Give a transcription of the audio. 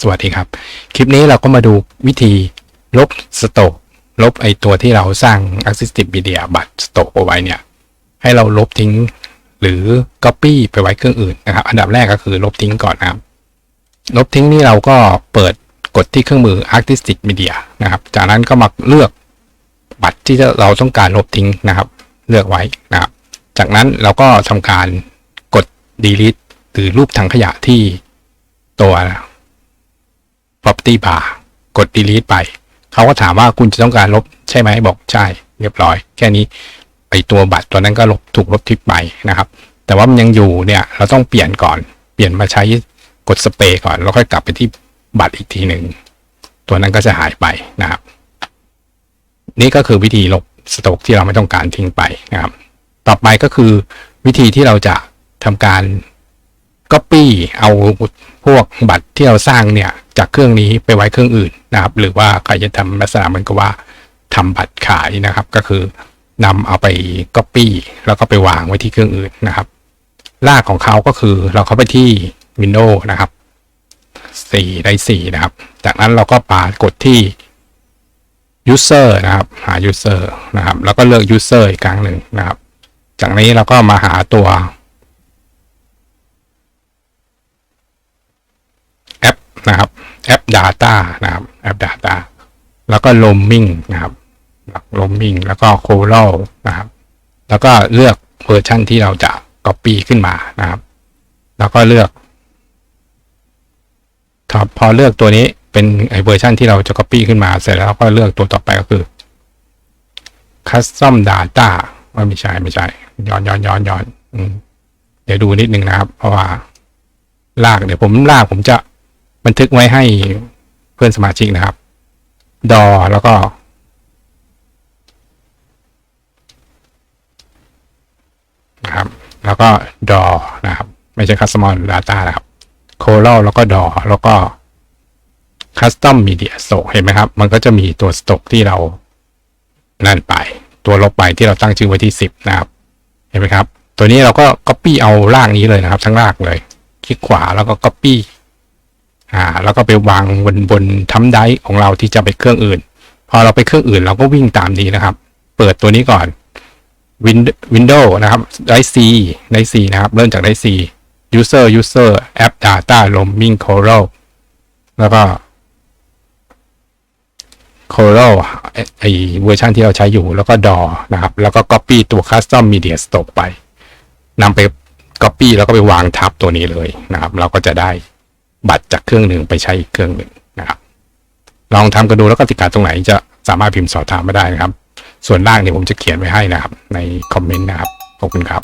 สวัสดีครับ คลิปนี้เราก็มาดูวิธีลบสโตกลบไอตัวที่เราสร้าง Assistive Media บัตรสโตกเอาไว้เนี่ย ให้เราลบทิ้งหรือ Copy ไปไว้เครื่องอื่นนะครับ อันดับแรกก็คือลบทิ้งก่อนนะครับ ลบทิ้งนี่เราก็เปิดกดที่เครื่องมือ Artistic Media นะครับ จากนั้นก็มาเลือกบัตรที่เราต้องการลบทิ้งนะครับ เลือกไว้นะครับ จากนั้นเราก็ทำการกด delete หรือรูปถังขยะที่ตัว property bar กด delete ไป เขาก็ถามว่าคุณจะต้องการลบใช่ไหมบอกใช่ เรียบร้อย แค่นี้ไอตัวบัตรตัวนั้นก็ลบถูกลบทิ้งไปนะครับ แต่ว่ามันยังอยู่เนี่ยเราต้องเปลี่ยนก่อน เปลี่ยนมาใช้กดสเปรย์ก่อน แล้วค่อยกลับไปที่บัตรอีกทีหนึ่ง ตัวนั้นก็จะหายไปนะครับ นี่ก็คือวิธีลบสโตกที่เราไม่ต้องการทิ้งไปนะครับ ต่อไปก็คือวิธีที่เราจะทำการ Copy เอาพวกบัตรที่เราสร้างเนี่ย จากเครื่องนี้ไปไว้เครื่องอื่นนะครับ หรือว่าใครจะทำลักษณะเหมือนกับว่าทำบัตรขายนะครับ ก็คือนำเอาไป Copy แล้วก็ไปวางไว้ที่เครื่องอื่นนะครับรากของเขาก็คือเราเข้าไปที่ Windows นะครับ4ได้4นะครับ จากนั้นเราก็ปากดที่ user นะครับ หา user นะครับ แล้วก็เลือก user อีกครั้งหนึ่งนะครับ จากนี้เราก็มาหาตัว แอปนะครับ Data นะครับแอป Data แล้วก็ Roaming นะครับ Roaming แล้วก็ Coral นะครับ แล้วก็เลือกเวอร์ชันที่เราจะ Copy ขึ้นมานะครับ แล้วก็เลือกครับพอเลือกตัวนี้เป็นไอเวอร์ชันที่เราจะ Copy ขึ้นมาเสร็จแล้วก็เลือกตัวต่อไปก็คือ Custom Data ว่าไม่ใช่ไม่ใช่ ย้อนย้อนย้อนย้อนอืมเดี๋ยวดูนิดนึงนะครับ เพราะว่าลากเดี๋ยวผมลากผมจะ บันทึกไว้ให้เพื่อนสมาชิกนะครับ ดอแล้วก็ นะครับ แล้วก็ดอนะครับ ไม่ใช่ Custom Data นะครับ Coral แล้วก็ดอแล้วก็ Custom Media Stock เห็นไหมครับ มันก็จะมีตัว Stock ที่เรา นั่นไป ตัวลบไปที่เราตั้งชื่อไว้ที่ 10 นะครับ เห็นไหมครับ ตัวนี้เราก็ Copy เอารากนี้เลยนะครับ ทั้งรากเลย คลิกขวาแล้วก็ Copy อ่าแล้วก็ไปวางบนบนทัมไดร์ของเราที่จะไปเครื่องอื่น พอเราไปเครื่องอื่นเราก็วิ่งตามนี้นะครับ เปิดตัวนี้ก่อน Windows นะครับได้ C ได้ C นะครับ เริ่มจากได้ C User User App Data Roaming Coral แล้วก็ Coral ไอ้ไอเวอร์ชันที่เราใช้อยู่แล้วก็ DAW นะครับ แล้วก็ Copy ตัว Custom Media Stock ไปนำไป Copy แล้วก็ไปวางทับตัวนี้เลยนะครับ เราก็จะได้ บัตรจากเครื่องหนึ่งไปใช้อีกเครื่องหนึ่งนะครับ ลองทำกันดูแล้วก็ติดขาดตรงไหนจะสามารถพิมพ์สอบถามมาได้นะครับ ส่วนล่างเนี่ยผมจะเขียนไว้ให้นะครับ ในคอมเมนต์นะครับขอบคุณครับ